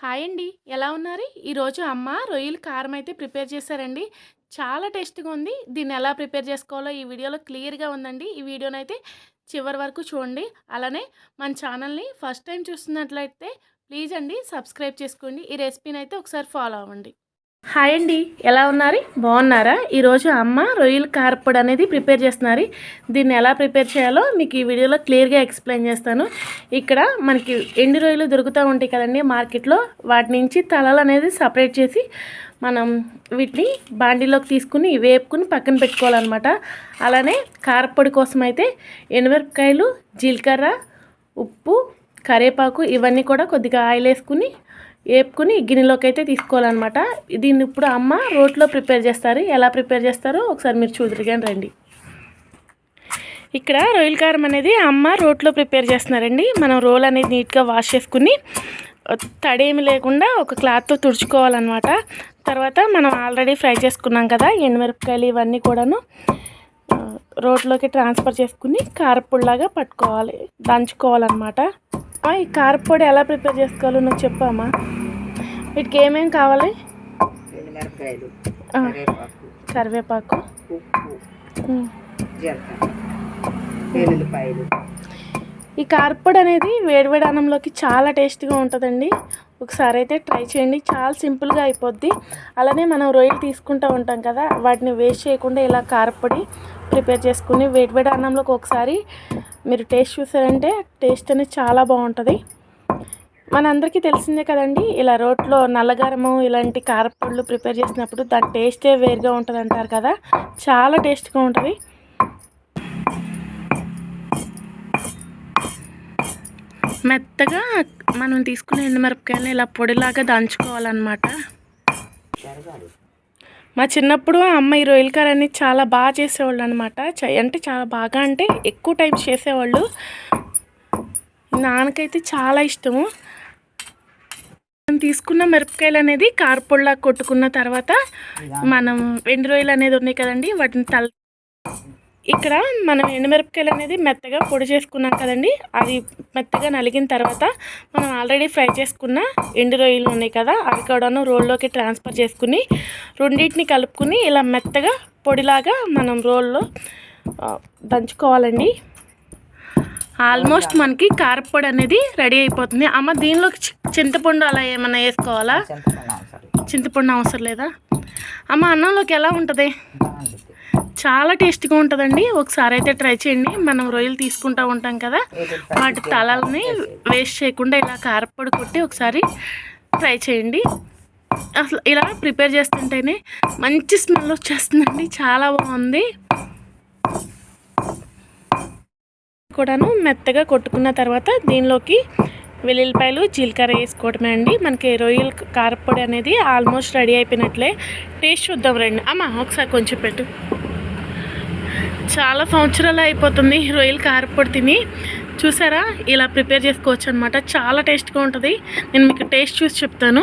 Hi అండి. ఎలా ఉన్నారు? ఈరోజు అమ్మ రొయ్యలు కారం అయితే ప్రిపేర్ చేశారండి. చాలా టేస్ట్గా ఉంది. దీన్ని ఎలా ప్రిపేర్ చేసుకోవాలో ఈ వీడియోలో క్లియర్గా ఉందండి. ఈ వీడియోని అయితే చివరి వరకు చూడండి. అలానే మన ఛానల్ని ఫస్ట్ టైం చూస్తున్నట్లయితే ప్లీజ్ అండి సబ్స్క్రైబ్ చేసుకోండి. ఈ రెసిపీని అయితే ఒకసారి ఫాలో అవ్వండి. హాయ్ అండి ఎలా ఉన్నారు? బాగున్నారా? ఈరోజు అమ్మ రొయ్యల కారపొడి అనేది ప్రిపేర్ చేస్తున్నారు. దీన్ని ఎలా ప్రిపేర్ చేయాలో మీకు ఈ వీడియోలో క్లియర్గా ఎక్స్ప్లెయిన్ చేస్తాను. ఇక్కడ మనకి ఎండు రొయ్యలు దొరుకుతూ ఉంటాయి కదండి మార్కెట్లో. వాటి నుంచి తలలు అనేది సపరేట్ చేసి మనం వీటిని బాండీలోకి తీసుకుని వేపుకుని పక్కన పెట్టుకోవాలన్నమాట. అలానే కారపొడి కోసం అయితే ఎండుమిరపకాయలు జీలకర్ర ఉప్పు కరివేపాకు ఇవన్నీ కూడా కొద్దిగా ఆయిల్ వేసుకుని వేపుకుని గిన్నెలోకి అయితే తీసుకోవాలన్నమాట. దీన్ని ఇప్పుడు అమ్మ రోట్లో ప్రిపేర్ చేస్తారు. ఎలా ప్రిపేర్ చేస్తారో ఒకసారి మీరు చూద్దరుగాని రండి. ఇక్కడ రొయ్యల కారం అనేది అమ్మ రోట్లో ప్రిపేర్ చేస్తున్నారండి. మనం రోల్ అనేది నీట్గా వాష్ చేసుకుని తడేమి లేకుండా ఒక క్లాత్తో తుడుచుకోవాలన్నమాట. తర్వాత మనం ఆల్రెడీ ఫ్రై చేసుకున్నాం కదా ఎండుమిరపకాయలు ఇవన్నీ కూడాను రోట్లోకి ట్రాన్స్ఫర్ చేసుకుని కారపుళ్ళలాగా పట్టుకోవాలి దంచుకోవాలన్నమాట. ఈ కారపొడి ఎలా ప్రిపేర్ చేసుకోవాలో నువ్వు చెప్పమ్మా వీటికి ఏమేమి కావాలి? కరివేపాకు ఈ కారపొడి అనేది వేడివేడి అన్నంలోకి చాలా టేస్ట్గా ఉంటుందండి. ఒకసారి అయితే ట్రై చేయండి. చాలా సింపుల్గా అయిపోద్ది. అలానే మనం రొయ్యలు తీసుకుంటూ ఉంటాం కదా వాటిని వేస్ట్ చేయకుండా ఇలా కారపొడి ప్రిపేర్ చేసుకుని వేడివేడి అన్నంలోకి ఒకసారి మీరు టేస్ట్ చూసారంటే టేస్ట్ అనేది చాలా బాగుంటుంది. మనందరికీ తెలిసిందే కదండి ఇలా రోట్లో నల్లగారము ఇలాంటి కారపొడులు ప్రిపేర్ చేసినప్పుడు దాని టేస్టే వేరుగా ఉంటుంది అంటారు కదా చాలా టేస్ట్గా ఉంటుంది. మెత్తగా మనం తీసుకునే ఎండుమిరపకాయలు ఇలా పొడిలాగా దంచుకోవాలన్నమాట. మా చిన్నప్పుడు అమ్మ ఈ రొయ్యల కర్రీ అనేది చాలా బాగా చేసేవాళ్ళు అనమాట అంటే చాలా బాగా అంటే ఎక్కువ టైమ్స్ చేసేవాళ్ళు. నాన్నకైతే చాలా ఇష్టము. మనం తీసుకున్న మిరపకాయలు అనేది కారపొడిలా కొట్టుకున్న తర్వాత మనం ఎండు రొయ్యలు అనేది ఉన్నాయి కదండి వాటిని తల ఇక్కడ మనం ఎండుమిరపకాయలు అనేది మెత్తగా పొడి చేసుకున్నాం కదండి. అది మెత్తగా నలిగిన తర్వాత మనం ఆల్రెడీ ఫ్రై చేసుకున్న ఎండు రొయ్యలు ఉన్నాయి కదా అవి కూడాను రోల్లోకి ట్రాన్స్ఫర్ చేసుకుని రెండింటిని కలుపుకుని ఇలా మెత్తగా పొడిలాగా మనం రోల్లో దంచుకోవాలండి. ఆల్మోస్ట్ మనకి కారపొడి అనేది రెడీ అయిపోతుంది. అమ్మ దీనిలోకి చింతపండు అలా ఏమన్నా వేసుకోవాలా? చింతపండు అవసరం లేదా. అమ్మ అన్నంలోకి ఎలా ఉంటుంది? చాలా టేస్ట్గా ఉంటుందండి. ఒకసారి అయితే ట్రై చేయండి. మనం రొయ్యలు తీసుకుంటూ ఉంటాం కదా వాటి తలల్ని వేస్ట్ చేయకుండా ఇలా కారపొడి కొట్టి ఒకసారి ట్రై చేయండి. అసలు ఇలా ప్రిపేర్ చేస్తుంటేనే మంచి స్మెల్ వచ్చేస్తుందండి. చాలా బాగుంది. కూడాను మెత్తగా కొట్టుకున్న తర్వాత దీనిలోకి వెల్లుల్లిపాయలు జీలకర్ర వేసుకోవటమే అండి. మనకి రొయ్యల కారపొడి అనేది ఆల్మోస్ట్ రెడీ అయిపోయినట్లే. టేస్ట్ చూద్దాం రండి. అమ్మ ఒకసారి కొంచెం పెట్టు. చాలా సంవత్సరాలు అయిపోతుంది రొయ్యల కారపొడి తిని. చూసారా? ఇలా ప్రిపేర్ చేసుకోవచ్చు అనమాట చాలా టేస్ట్గా ఉంటుంది. నేను మీకు టేస్ట్ చూసి చెప్తాను.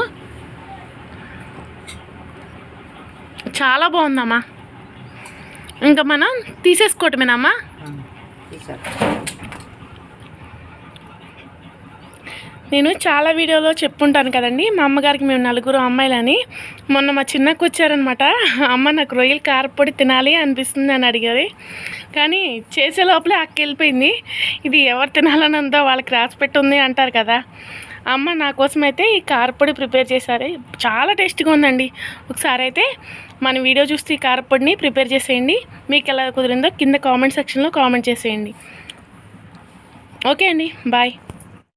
చాలా బాగుందమ్మా. ఇంకా మనం తీసేసుకోవటమేనమ్మా? నేను చాలా వీడియోలో చెప్పుంటాను కదండి. మా అమ్మగారికి మేము నలుగురు అమ్మాయిలని. మొన్న మా చిన్నకు వచ్చారనమాట. అమ్మ నాకు రొయ్యలు కారపొడి తినాలి అనిపిస్తుంది అని అడిగారు. కానీ చేసే లోపలే అక్క వెళ్ళిపోయింది. ఇది ఎవరు తినాలని ఉందో వాళ్ళకి రాసి పెట్టుంది అంటారు కదా. అమ్మ నా కోసం అయితే ఈ కారపొడి ప్రిపేర్ చేశారు. చాలా టేస్ట్గా ఉందండి. ఒకసారి అయితే మన వీడియో చూస్తే ఈ కారపొడిని ప్రిపేర్ చేసేయండి. మీకు ఎలా కుదిరిందో కింద కామెంట్ సెక్షన్లో కామెంట్ చేసేయండి. ఓకే అండి. బాయ్.